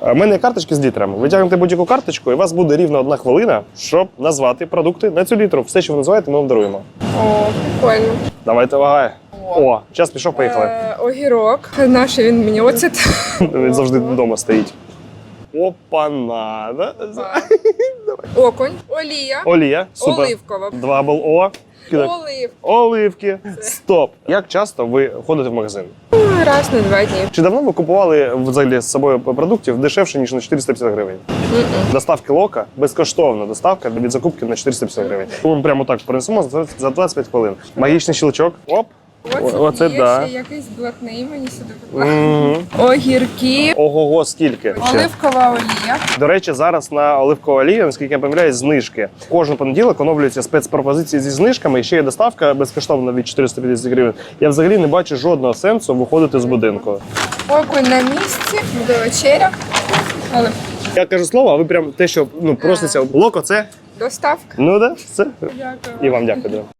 У мене є карточки з літрами. Витягнете будь-яку карточку, і у вас буде рівно одна хвилина, щоб назвати продукти на цю літру. Все, що ви називаєте, ми вам даруємо. О, прикольно. Давайте вагає. О, час пішов, поїхали. Е, огірок. Наш він мені оцет. Він завжди вдома стоїть. Опана. да? Окунь. Олія. Олія. Супер. Оливкова. Два бал О. Олив. Оливки. Стоп. Як часто ви ходите в магазин? Раз на два дні. Чи давно ви купували взагалі з собою продуктів дешевше, ніж на 450 гривень? Доставки лока безкоштовна доставка від закупки на 450 гривень. Ми прямо так принесемо за 25 хвилин. Магічний щелчок. Оп. Оце, Оце є да. ще якийсь блатний мені сюди. Мгм. Огірки. Ого, скільки. Оливкова олія. До речі, зараз на оливкову олію, наскільки я пам'ятаю, знижки. Кожен понеділок оновлюються спецпропозиції зі знижками, і ще є доставка безкоштовна від 450 гривень. Я взагалі не бачу жодного сенсу виходити з будинку. Окунь на місці. Буде вечеря. Олив. Я кажу слово, а ви прям те, що ну проситься локо, це Доставка. ну да, все. Дякую. І вам дякую.